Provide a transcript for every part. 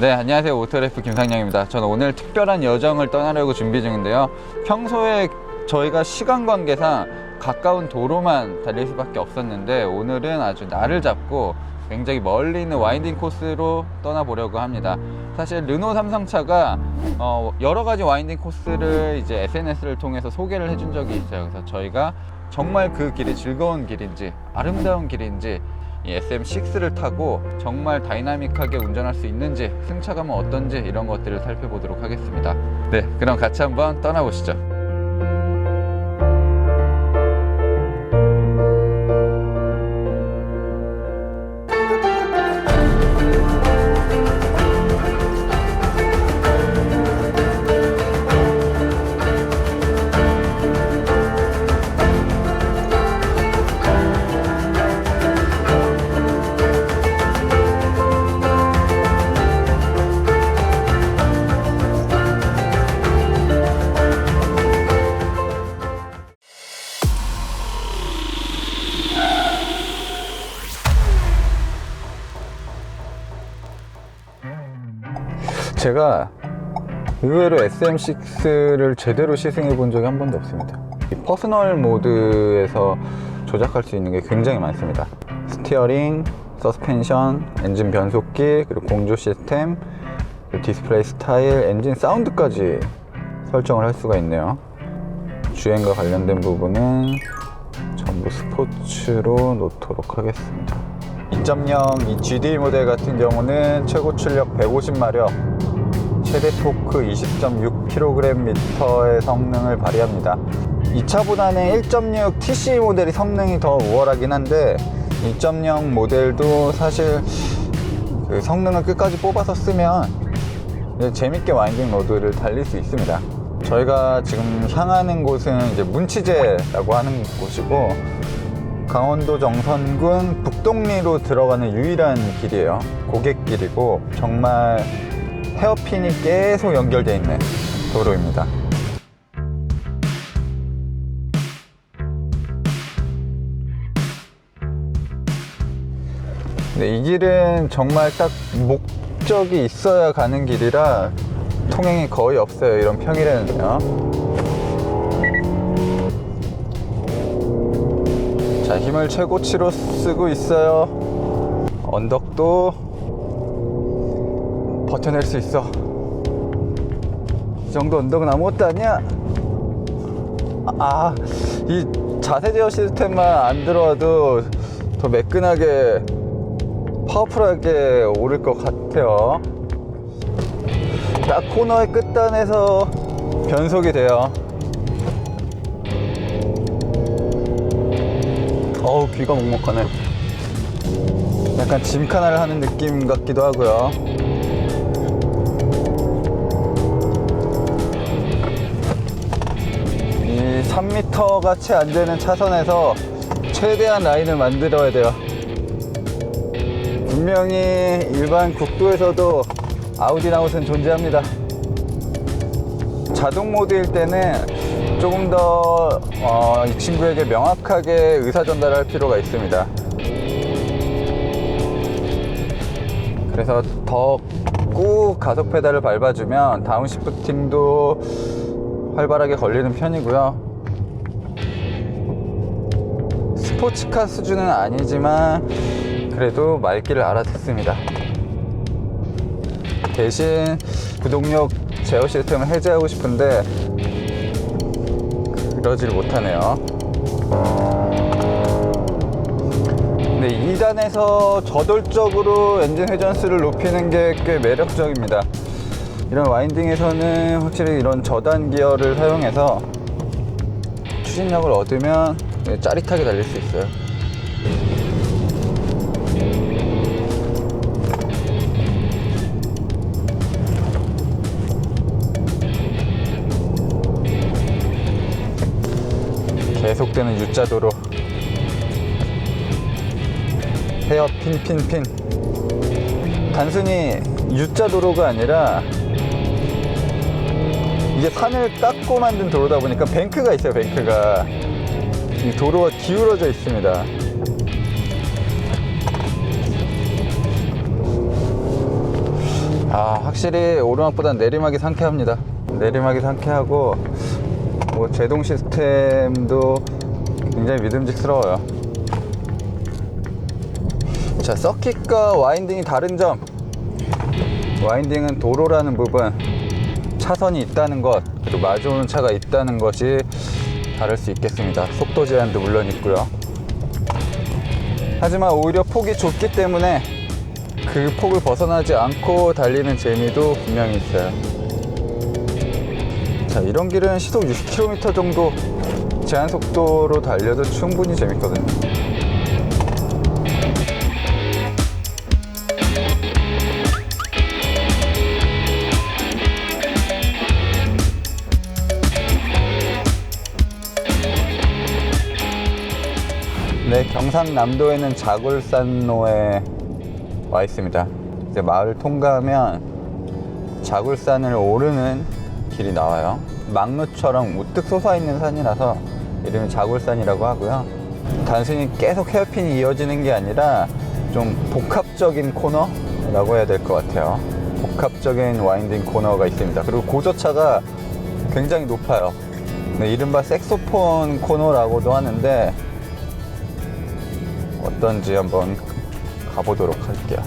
네, 안녕하세요. 오토레프 김상영입니다. 저는 오늘 특별한 여정을 떠나려고 준비 중인데요. 평소에 저희가 시간 관계상 가까운 도로만 달릴 수밖에 없었는데 오늘은 아주 날을 잡고 굉장히 멀리 있는 와인딩 코스로 떠나보려고 합니다. 사실 르노 삼성차가 어, 여러 가지 와인딩 코스를 이제 SNS를 통해서 소개를 해준 적이 있어요. 그래서 저희가 정말 그 길이 즐거운 길인지 아름다운 길인지 이 SM6를 타고 정말 다이나믹하게 운전할 수 있는지 승차감은 어떤지 이런 것들을 살펴보도록 하겠습니다. 네, 그럼 같이 한번 떠나보시죠. 제가 의외로 SM6를 제대로 시승해 본 적이 한 번도 없습니다. 이 퍼스널 모드에서 조작할 수 있는 게 굉장히 많습니다. 스티어링, 서스펜션, 엔진 변속기, 그리고 공조 시스템, 디스플레이 스타일, 엔진 사운드까지 설정을 할 수가 있네요. 주행과 관련된 부분은 전부 스포츠로 놓도록 하겠습니다. 2.0 이 GD 모델 같은 경우는 최고 출력 150마력, 최대 토크 20.6kgm의 성능을 발휘합니다. 이 차보다는 1.6 TC 모델이 성능이 더 우월하긴 한데 2.0 모델도 사실 그 성능을 끝까지 뽑아서 쓰면 재밌게 와인딩 로드를 달릴 수 있습니다. 저희가 지금 향하는 곳은 이제 문치제라고 하는 곳이고 강원도 정선군 북동리로 들어가는 유일한 길이에요. 고갯길이고 정말 헤어핀이 계속 연결되어 있는 도로입니다. 근데 이 길은 정말 딱 목적이 있어야 가는 길이라 통행이 거의 없어요. 이런 평일에는요. 자, 힘을 최고치로 쓰고 있어요. 언덕도 버텨낼 수 있어. 이 정도 언덕은 아무것도 아니야. 아, 이 자세 제어 시스템만 안 들어와도 더 매끈하게 파워풀하게 오를 것 같아요. 딱 코너의 끝단에서 변속이 돼요. 어우, 귀가 먹먹하네. 약간 짐카나를 하는 느낌 같기도 하고요. 3m가 채 안 되는 차선에서 최대한 라인을 만들어야 돼요. 분명히 일반 국도에서도 아웃인 아웃은 존재합니다. 자동 모드일 때는 조금 더, 어, 이 친구에게 명확하게 의사 전달할 필요가 있습니다. 그래서 더 꾹 가속 페달을 밟아주면 다운시프팅도 활발하게 걸리는 편이고요. 스포츠카 수준은 아니지만 그래도 말귀를 알아듣습니다. 대신 구동력 제어 시스템을 해제하고 싶은데 그러질 못하네요. 근데 2단에서 저돌적으로 엔진 회전수를 높이는 게 꽤 매력적입니다. 이런 와인딩에서는 확실히 이런 저단 기어를 사용해서 추진력을 얻으면 짜릿하게 달릴 수 있어요. 계속되는 U자도로. 헤어 핀핀핀. 단순히 U자 도로가 아니라 이게 산을 깎고 만든 도로다 보니까 뱅크가 있어요 뱅크가. 이 도로가 기울어져 있습니다. 아 확실히 오르막보다 내리막이 상쾌합니다. 내리막이 상쾌하고 뭐 제동 시스템도 굉장히 믿음직스러워요. 자 서킷과 와인딩이 다른 점. 와인딩은 도로라는 부분 차선이 있다는 것 그리고 마주오는 차가 있다는 것이 다를 수 있겠습니다 속도 제한도 물론 있고요 하지만 오히려 폭이 좁기 때문에 그 폭을 벗어나지 않고 달리는 재미도 분명히 있어요. 자, 이런 길은 시속 60km 정도 제한 속도로 달려도 충분히 재밌거든요. 네, 경상남도에는 자굴산로에 와 있습니다. 이제 마을 통과하면 자굴산을 오르는 길이 나와요. 막루처럼 우뚝 솟아 있는 산이라서 이름이 자굴산이라고 하고요. 단순히 계속 헤어핀이 이어지는 게 아니라 좀 복합적인 코너라고 해야 될 것 같아요. 복합적인 와인딩 코너가 있습니다. 그리고 고저차가 굉장히 높아요. 네, 이른바 색소폰 코너라고도 하는데 어떤지 한번 가보도록 할게요.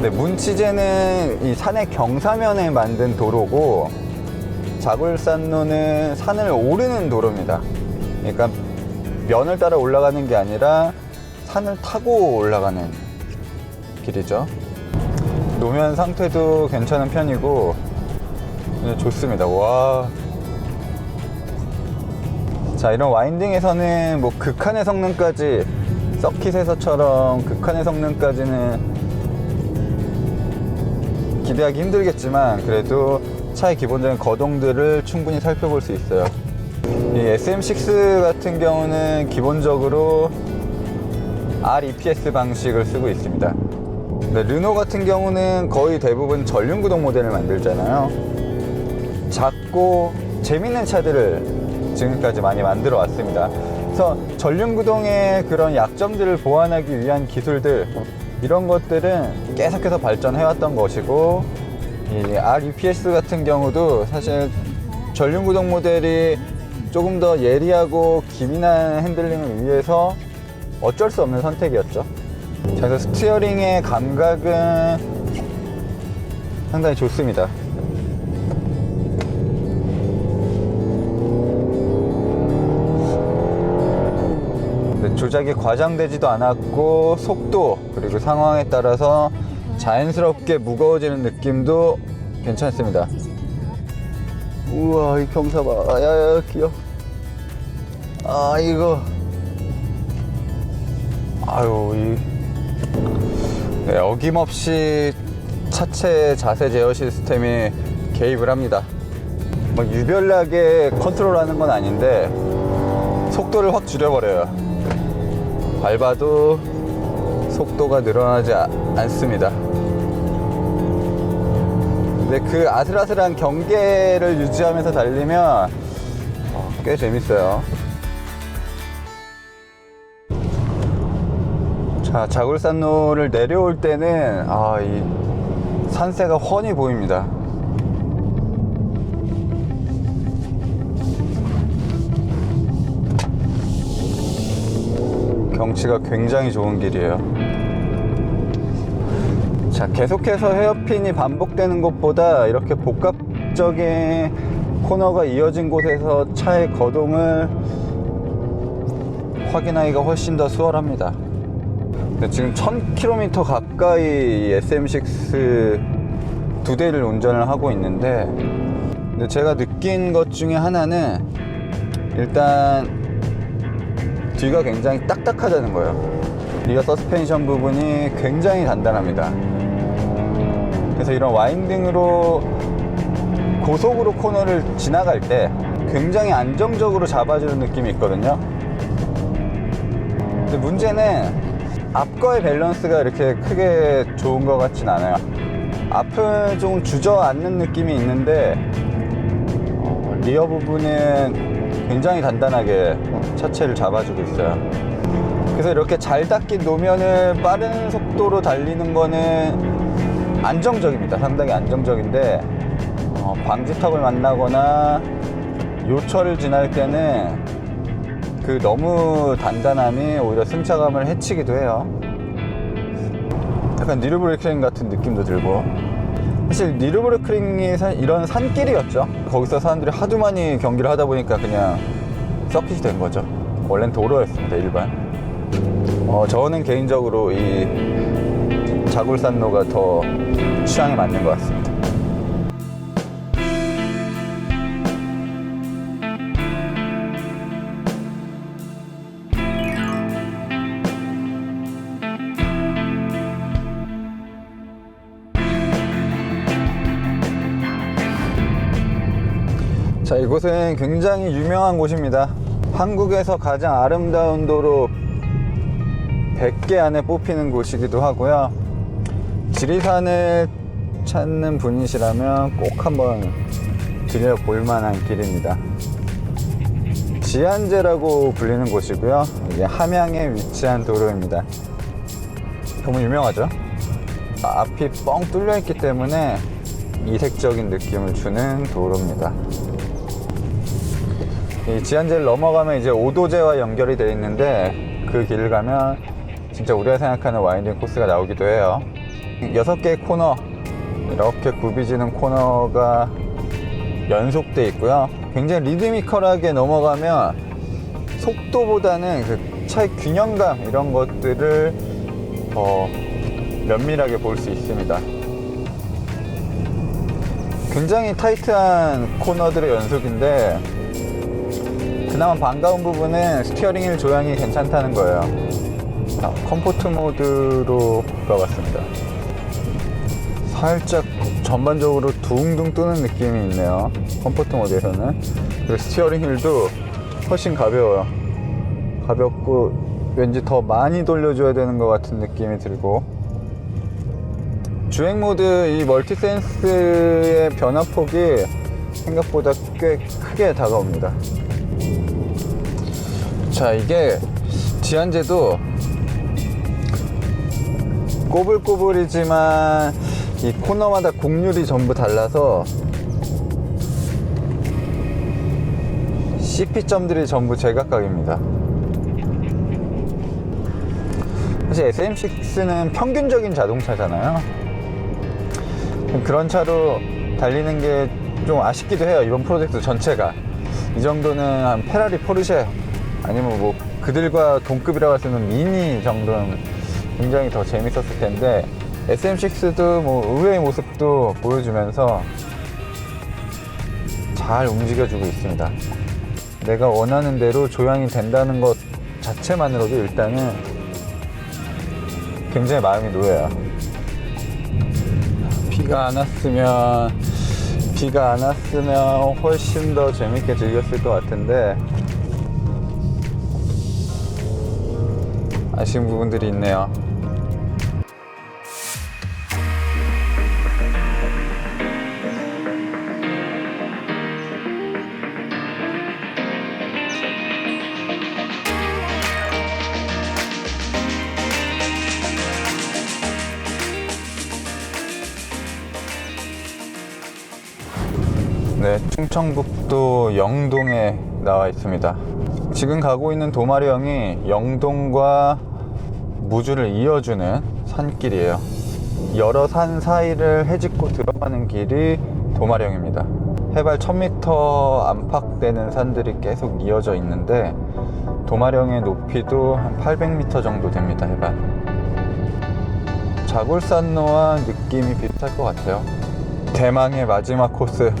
네, 문치제는 이 산의 경사면에 만든 도로고 자굴산로는 산을 오르는 도로입니다. 그러니까 면을 따라 올라가는 게 아니라 산을 타고 올라가는 길이죠. 노면 상태도 괜찮은 편이고 네, 좋습니다. 와. 자, 이런 와인딩에서는 뭐 극한의 성능까지 서킷에서처럼 극한의 성능까지는 기대하기 힘들겠지만 그래도 차의 기본적인 거동들을 충분히 살펴볼 수 있어요. 이 SM6 같은 경우는 기본적으로 REPS 방식을 쓰고 있습니다. 근데 르노 같은 경우는 거의 대부분 전륜 구동 모델을 만들잖아요. 작고 재밌는 차들을 지금까지 많이 만들어 왔습니다. 그래서 전륜구동의 그런 약점들을 보완하기 위한 기술들 이런 것들은 계속해서 발전해왔던 것이고 이 REPS 같은 경우도 사실 전륜구동 모델이 조금 더 예리하고 기민한 핸들링을 위해서 어쩔 수 없는 선택이었죠. 자, 그래서 스티어링의 감각은 상당히 좋습니다. 조작이 과장되지도 않았고 속도 그리고 상황에 따라서 자연스럽게 무거워지는 느낌도 괜찮습니다. 우와 이 경사 봐. 야야 귀여. 아 이거. 아유 이 네, 어김없이 차체 자세 제어 시스템이 개입을 합니다. 뭐 유별나게 컨트롤하는 건 아닌데 속도를 확 줄여버려요. 밟아도 속도가 늘어나지 아- 않습니다. 근데 그 아슬아슬한 경계를 유지하면서 달리면 어, 꽤 재밌어요. 자, 자굴산로를 내려올 때는 아, 이 산세가 훤히 보입니다. 경치가 굉장히 좋은 길이에요. 자, 계속해서 헤어핀이 반복되는 것보다 이렇게 복합적인 코너가 이어진 곳에서 차의 거동을 확인하기가 훨씬 더 수월합니다. 지금 1000km 가까이 이 SM6 두 대를 운전을 하고 있는데 근데 제가 느낀 것 중에 하나는 일단 뒤가 굉장히 딱딱하다는 거예요. 리어 서스펜션 부분이 굉장히 단단합니다. 그래서 이런 와인딩으로 고속으로 코너를 지나갈 때 굉장히 안정적으로 잡아주는 느낌이 있거든요. 근데 문제는 앞과의 밸런스가 이렇게 크게 좋은 것 같진 않아요. 앞은 좀 주저앉는 느낌이 있는데 어, 리어 부분은 굉장히 단단하게 차체를 잡아주고 있어요. 그래서 이렇게 잘 닦인 노면을 빠른 속도로 달리는 거는 안정적입니다. 상당히 안정적인데 어, 방지턱을 만나거나 요철을 지날 때는 그 너무 단단함이 오히려 승차감을 해치기도 해요. 약간 니르브레크링 같은 느낌도 들고 사실 니르브레크링이 사- 이런 산길이었죠. 거기서 사람들이 하도 많이 경기를 하다 보니까 그냥 서킷이 된 거죠. 원래는 도로였습니다. 일반. 어, 저는 개인적으로 이 자굴산로가 더 취향에 맞는 것 같습니다. 자, 이곳은 굉장히 유명한 곳입니다. 한국에서 가장 아름다운 도로 100개 안에 뽑히는 곳이기도 하고요. 지리산을 찾는 분이시라면 꼭 한번 들려볼 만한 길입니다. 지안제라고 불리는 곳이고요. 이게 함양에 위치한 도로입니다. 너무 유명하죠? 앞이 뻥 뚫려 있기 때문에 이색적인 느낌을 주는 도로입니다. 이 지안제를 넘어가면 이제 오도제와 연결이 되어 있는데 그 길을 가면 진짜 우리가 생각하는 와인딩 코스가 나오기도 해요. 여섯 개의 코너 이렇게 굽이지는 코너가 연속돼 있고요. 굉장히 리드미컬하게 넘어가면 속도보다는 그 차의 균형감 이런 것들을 더 면밀하게 볼 수 있습니다. 굉장히 타이트한 코너들의 연속인데 그나마 반가운 부분은 스티어링 휠 조향이 괜찮다는 거예요. 자, 컴포트 모드로 바꿔봤습니다. 살짝 전반적으로 둥둥 뜨는 느낌이 있네요. 컴포트 모드에서는. 그리고 스티어링 휠도 훨씬 가벼워요. 가볍고 왠지 더 많이 돌려줘야 되는 것 같은 느낌이 들고. 주행 모드 이 멀티 센스의 변화폭이 생각보다 꽤 크게 다가옵니다. 자, 이게 지안제도 꼬불꼬불이지만 이 코너마다 곡률이 전부 달라서 CP점들이 전부 제각각입니다. 사실 SM6는 평균적인 자동차잖아요. 그런 차로 달리는 게 좀 아쉽기도 해요. 이번 프로젝트 전체가. 이 정도는 한 페라리 포르쉐 아니면 뭐 그들과 동급이라고 할 수 있는 미니 정도는 굉장히 더 재밌었을 텐데 SM6도 뭐 의외의 모습도 보여주면서 잘 움직여주고 있습니다. 내가 원하는 대로 조향이 된다는 것 자체만으로도 일단은 굉장히 마음이 놓여요. 비가 안 왔으면 비가 안 왔으면 훨씬 더 재밌게 즐겼을 것 같은데 아쉬운 부분들이 있네요. 네, 충청북도 영동에 나와 있습니다. 지금 가고 있는 도마령이 영동과 무주를 이어주는 산길이에요. 여러 산 사이를 헤집고 들어가는 길이 도마령입니다. 해발 1000m 안팎 되는 산들이 계속 이어져 있는데 도마령의 높이도 한 800m 정도 됩니다. 해발. 자굴산로와 느낌이 비슷할 것 같아요. 대망의 마지막 코스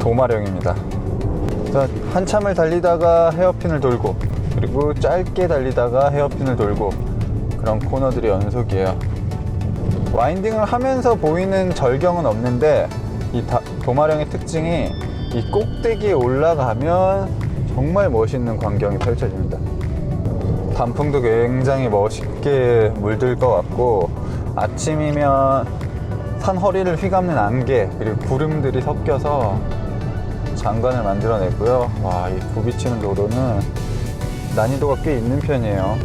도마령입니다. 자, 한참을 달리다가 헤어핀을 돌고 그리고 짧게 달리다가 헤어핀을 돌고 그런 코너들이 연속이에요. 와인딩을 하면서 보이는 절경은 없는데 이 다- 도마령의 특징이 이 꼭대기에 올라가면 정말 멋있는 광경이 펼쳐집니다. 단풍도 굉장히 멋있게 물들 것 같고 아침이면 산 허리를 휘감는 안개 그리고 구름들이 섞여서 장관을 만들어내고요. 와, 이 부비치는 도로는 난이도가 꽤 있는 편이에요.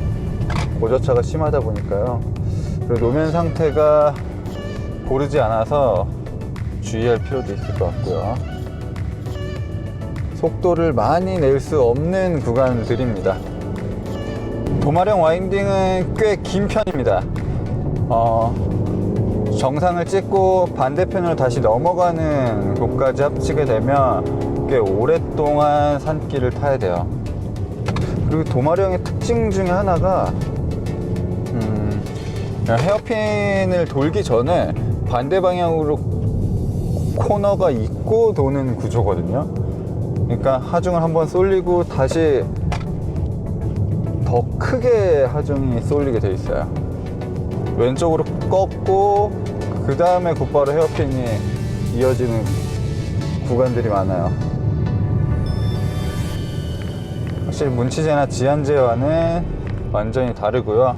고저차가 심하다 보니까요. 그리고 노면 상태가 고르지 않아서 주의할 필요도 있을 것 같고요. 속도를 많이 낼 수 없는 구간들입니다. 도마령 와인딩은 꽤 긴 편입니다. 어, 정상을 찍고 반대편으로 다시 넘어가는 곳까지 합치게 되면 꽤 오랫동안 산길을 타야 돼요. 그리고 도마령의 특징 중에 하나가 음, 헤어핀을 돌기 전에 반대 방향으로 코너가 있고 도는 구조거든요. 그러니까 하중을 한번 쏠리고 다시 더 크게 하중이 쏠리게 돼 있어요. 왼쪽으로 꺾고 그 다음에 곧바로 헤어핀이 이어지는 구간들이 많아요. 확실히 문치제나 지한제와는 완전히 다르고요.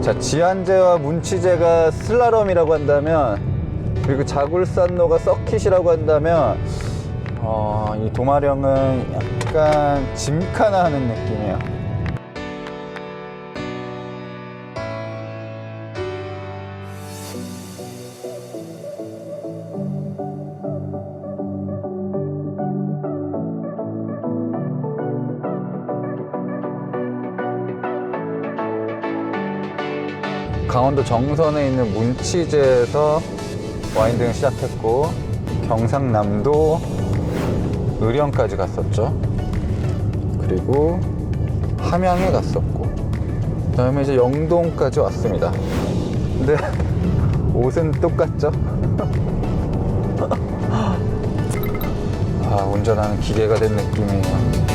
자, 지한제와 문치제가 슬라럼이라고 한다면 그리고 자굴산로가 서킷이라고 한다면 어, 이 도마령은 약간 짐카나 하는 느낌이에요. 강원도 정선에 있는 문치제에서 와인딩을 시작했고 경상남도 의령까지 갔었죠. 그리고 함양에 갔었고 그다음에 이제 영동까지 왔습니다. 근데 옷은 똑같죠? 아 운전하는 기계가 된 느낌이에요.